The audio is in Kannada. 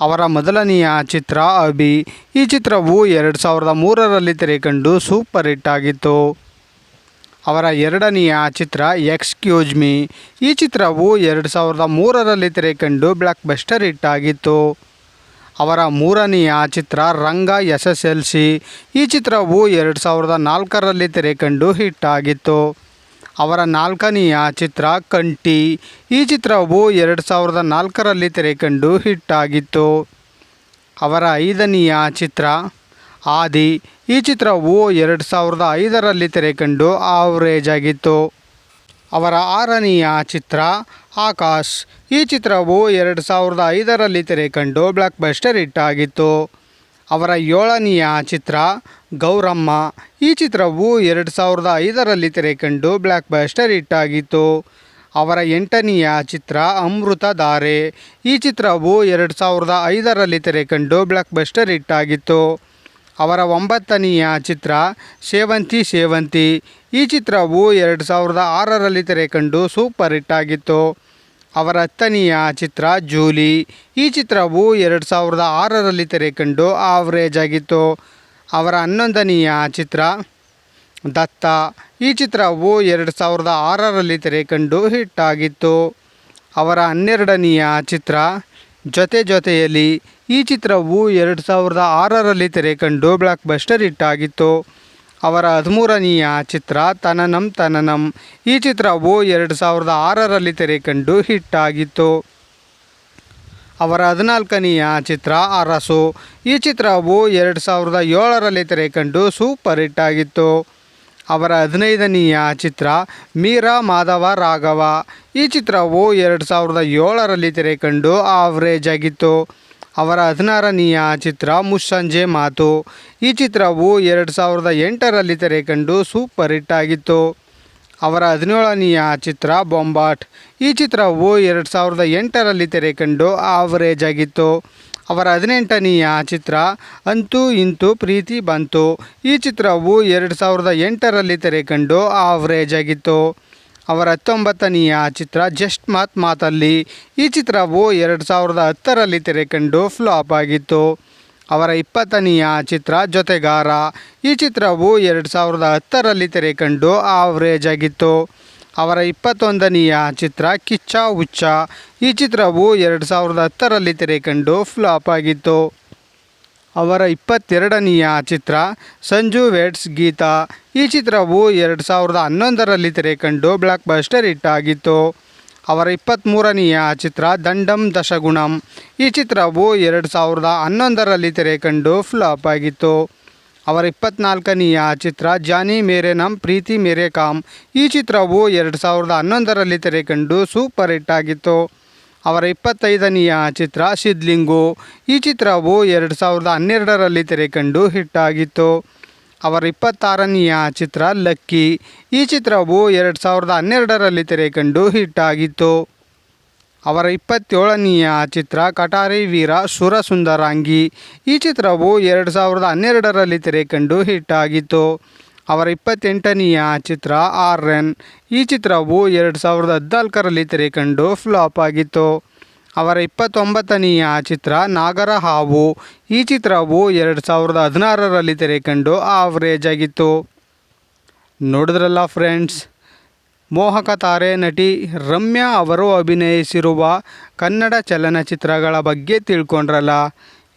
ಅವರ ಮೊದಲನೆಯ ಚಿತ್ರ ಅಭಿ ಈ ಚಿತ್ರವು ಎರಡು ಸಾವಿರದ ಮೂರರಲ್ಲಿ ತೆರೆಕಂಡು ಸೂಪರ್ ಹಿಟ್ ಆಗಿತ್ತು. ಅವರ ಎರಡನೆಯ ಚಿತ್ರ ಎಕ್ಸ್ಕ್ಯೂಸ್ ಮೀ ಈ ಚಿತ್ರವು ಎರಡು ಸಾವಿರದ ಮೂರರಲ್ಲಿ ತೆರೆಕಂಡು ಬ್ಲಾಕ್ ಬಸ್ಟರ್ ಹಿಟ್ ಆಗಿತ್ತು. ಅವರ ಮೂರನೆಯ ಚಿತ್ರ Ranga S S L C ಈ ಚಿತ್ರವು ಎರಡು ಸಾವಿರದ ನಾಲ್ಕರಲ್ಲಿ ತೆರೆಕಂಡು ಹಿಟ್ ಆಗಿತ್ತು. ಅವರ ನಾಲ್ಕನೆಯ ಚಿತ್ರ ಕಂಟಿ ಈ ಚಿತ್ರವು ಎರಡು ಸಾವಿರದ ನಾಲ್ಕರಲ್ಲಿ ತೆರೆಕಂಡು ಹಿಟ್ ಆಗಿತ್ತು ಅವರ ಐದನೆಯ ಚಿತ್ರ ಆದಿ. ಈ ಚಿತ್ರವು ಎರಡು ಸಾವಿರದ ಐದರಲ್ಲಿ ತೆರೆಕಂಡು ಆವರೇಜ್ ಆಗಿತ್ತು. ಅವರ ಆರನೆಯ ಚಿತ್ರ ಆಕಾಶ್. ಈ ಚಿತ್ರವು ಎರಡು ಸಾವಿರದ ಐದರಲ್ಲಿ ತೆರೆಕಂಡು ಬ್ಲಾಕ್ ಬಸ್ಟರ್ ಹಿಟ್ ಆಗಿತ್ತು ಅವರ ಏಳನೆಯ ಚಿತ್ರ ಗೌರಮ್ಮ. ಈ ಚಿತ್ರವು ಎರಡು ಸಾವಿರದ ಐದರಲ್ಲಿ ತೆರೆಕಂಡು ಬ್ಲ್ಯಾಕ್ ಬಸ್ಟರ್ ಹಿಟ್ ಆಗಿತ್ತು ಅವರ ಎಂಟನೆಯ ಚಿತ್ರ ಅಮೃತ ಧಾರೆ. ಈ ಚಿತ್ರವು ಎರಡು ಸಾವಿರದ ಐದರಲ್ಲಿ ತೆರೆಕಂಡು ಬ್ಲ್ಯಾಕ್ ಬಸ್ಟರ್ ಹಿಟ್ ಆಗಿತ್ತು ಅವರ ಒಂಬತ್ತನೆಯ ಚಿತ್ರ ಸೇವಂತಿ ಸೇವಂತಿ. ಈ ಚಿತ್ರವು ಎರಡು ಸಾವಿರದ ಆರರಲ್ಲಿ ತೆರೆಕಂಡು ಸೂಪರ್ ಹಿಟ್ ಆಗಿತ್ತು ಅವರ ಹತ್ತನೆಯ ಚಿತ್ರ ಜೂಲಿ. ಈ ಚಿತ್ರವು ಎರಡು ಸಾವಿರದ ಆರರಲ್ಲಿ ತೆರೆಕಂಡು ಆವರೇಜ್ ಆಗಿತ್ತು. ಅವರ ಹನ್ನೊಂದನೆಯ ಚಿತ್ರ ದತ್ತ. ಈ ಚಿತ್ರವು ಎರಡು ಸಾವಿರದ ಆರರಲ್ಲಿ ತೆರೆಕಂಡು ಹಿಟ್ ಆಗಿತ್ತು. ಅವರ ಹನ್ನೆರಡನೆಯ ಚಿತ್ರ ಜೊತೆ ಜೊತೆಯಲ್ಲಿ ಈ ಚಿತ್ರವು ಎರಡು ಸಾವಿರದ ಆರರಲ್ಲಿ ತೆರೆಕಂಡು ಬ್ಲಾಕ್ ಬಸ್ಟರ್ ಹಿಟ್ ಆಗಿತ್ತು. ಅವರ ಹದಿಮೂರನೆಯ ಚಿತ್ರ ತನನಂ ತನನಂ. ಈ ಚಿತ್ರವು ಎರಡು ಸಾವಿರದ ಆರರಲ್ಲಿ ತೆರೆಕಂಡು ಹಿಟ್ ಆಗಿತ್ತು ಅವರ ಹದಿನಾಲ್ಕನೆಯ ಚಿತ್ರ ಅರಸು. ಈ ಚಿತ್ರವು ಎರಡು ಸಾವಿರದ ಏಳರಲ್ಲಿ ತೆರೆಕಂಡು ಸೂಪರ್ ಹಿಟ್ ಆಗಿತ್ತು. ಅವರ ಹದಿನೈದನೆಯ ಚಿತ್ರ ಮೀರಾ ಮಾಧವ ರಾಘವ. ಈ ಚಿತ್ರವು ಎರಡು ಸಾವಿರದ ಏಳರಲ್ಲಿ ತೆರೆಕಂಡು ಆವ್ರೇಜ್ ಆಗಿತ್ತು. ಅವರ ಹದಿನಾರನೆಯ ಚಿತ್ರ ಮುಸ್ಸಂಜೆ ಮಾತು. ಈ ಚಿತ್ರವು ಎರಡು ಸಾವಿರದ ಎಂಟರಲ್ಲಿ ತೆರೆಕಂಡು ಸೂಪರ್ ಹಿಟ್ ಆಗಿತ್ತು. ಅವರ ಹದಿನೇಳನೆಯ ಚಿತ್ರ ಬೊಂಬಾಟ್. ಈ ಚಿತ್ರವು ಎರಡು ಸಾವಿರದ ಎಂಟರಲ್ಲಿ ತೆರೆಕಂಡು ಆವರೇಜ್ ಆಗಿತ್ತು. ಅವರ ಹದಿನೆಂಟನೆಯ ಚಿತ್ರ ಅಂತೂ ಇಂತೂ ಪ್ರೀತಿ ಬಂತು. ಈ ಚಿತ್ರವು ಎರಡು ಸಾವಿರದ ಎಂಟರಲ್ಲಿ ತೆರೆಕಂಡು ಆವರೇಜ್ ಆಗಿತ್ತು. ಅವರ ಹತ್ತೊಂಬತ್ತನೆಯ ಚಿತ್ರ ಜಸ್ಟ್ ಮಾತ್ ಮಾತಲ್ಲಿ. ಈ ಚಿತ್ರವು ಎರಡು ಸಾವಿರದ ಹತ್ತರಲ್ಲಿ ತೆರೆಕಂಡು ಫ್ಲಾಪ್ ಆಗಿತ್ತು. ಅವರ ಇಪ್ಪತ್ತನೆಯ ಚಿತ್ರ ಜೊತೆಗಾರ. ಈ ಚಿತ್ರವು ಎರಡು ಸಾವಿರದ ಹತ್ತರಲ್ಲಿ ತೆರೆಕಂಡು ಆವರೇಜ್ ಆಗಿತ್ತು. ಅವರ ಇಪ್ಪತ್ತೊಂದನೆಯ ಚಿತ್ರ ಕಿಚ್ಚ ಹುಚ್ಚ. ಈ ಚಿತ್ರವು ಎರಡು ಸಾವಿರದ ಹತ್ತರಲ್ಲಿ ತೆರೆಕಂಡು ಫ್ಲಾಪ್ ಆಗಿತ್ತು. ಅವರ ಇಪ್ಪತ್ತೆರಡನೆಯ ಚಿತ್ರ ಸಂಜು ವೆಡ್ಸ್ ಗೀತಾ. ಈ ಚಿತ್ರವು ಎರಡು ಸಾವಿರದ ಹನ್ನೊಂದರಲ್ಲಿ ತೆರೆಕಂಡು ಬ್ಲಾಕ್ ಬಸ್ಟರ್ ಹಿಟ್ ಆಗಿತ್ತು. ಅವರ ಇಪ್ಪತ್ತ್ಮೂರನೆಯ ಚಿತ್ರ ದಂಡಂ ದಶಗುಣಂ. ಈ ಚಿತ್ರವು ಎರಡು ಸಾವಿರದ ಹನ್ನೊಂದರಲ್ಲಿ ತೆರೆಕಂಡು ಫ್ಲಾಪ್ ಆಗಿತ್ತು. ಅವರ ಇಪ್ಪತ್ನಾಲ್ಕನೆಯ ಚಿತ್ರ ಜಾನಿ ಮೇರೆ ನಮ್, ಪ್ರೀತಿ ಮೇರೆ ಕಾಮ್. ಈ ಚಿತ್ರವು ಎರಡು ಸಾವಿರದ ಹನ್ನೊಂದರಲ್ಲಿ ತೆರೆಕಂಡು ಸೂಪರ್ ಹಿಟ್ ಆಗಿತ್ತು. ಅವರ ಇಪ್ಪತ್ತೈದನೆಯ ಚಿತ್ರ ಸಿದ್ಲಿಂಗು ಈ ಚಿತ್ರವು ಎರಡು ಸಾವಿರದ ಹನ್ನೆರಡರಲ್ಲಿ ತೆರೆಕಂಡು ಹಿಟ್ ಆಗಿತ್ತು ಅವರ ಇಪ್ಪತ್ತಾರನೆಯ ಚಿತ್ರ ಲಕ್ಕಿ. ಈ ಚಿತ್ರವು ಎರಡು ಸಾವಿರದ ಹನ್ನೆರಡರಲ್ಲಿ ತೆರೆಕಂಡು ಹಿಟ್ ಆಗಿತ್ತು ಅವರ ಇಪ್ಪತ್ತೇಳನೆಯ ಚಿತ್ರ ಕಟಾರಿ ವೀರ ಸುರಸುಂದರಾಂಗಿ. ಈ ಚಿತ್ರವು ಎರಡು ಸಾವಿರದ ಹನ್ನೆರಡರಲ್ಲಿ ತೆರೆಕಂಡು ಹಿಟ್ ಆಗಿತ್ತು ಅವರ ಇಪ್ಪತ್ತೆಂಟನೆಯ ಚಿತ್ರ ಆರ್ಎನ್. ಈ ಚಿತ್ರವು ಎರಡು ಸಾವಿರದ ಹದಿನಾಲ್ಕರಲ್ಲಿ ತೆರೆಕಂಡು ಫ್ಲಾಪ್ ಆಗಿತ್ತು. ಅವರ ಇಪ್ಪತ್ತೊಂಬತ್ತನೆಯ ಚಿತ್ರ ನಾಗರ ಹಾವು. ಈ ಚಿತ್ರವು ಎರಡು ಸಾವಿರದ ಹದಿನಾರರಲ್ಲಿ ತೆರೆಕಂಡು ಆವರೇಜ್ ಆಗಿತ್ತು. ನೋಡಿದ್ರಲ್ಲ ಫ್ರೆಂಡ್ಸ್ ಮೋಹಕ ತಾರೆ ನಟಿ ರಮ್ಯಾ ಅವರು ಅಭಿನಯಿಸಿರುವ ಕನ್ನಡ ಚಲನಚಿತ್ರಗಳ ಬಗ್ಗೆ ತಿಳ್ಕೊಂಡ್ರಲ್ಲ.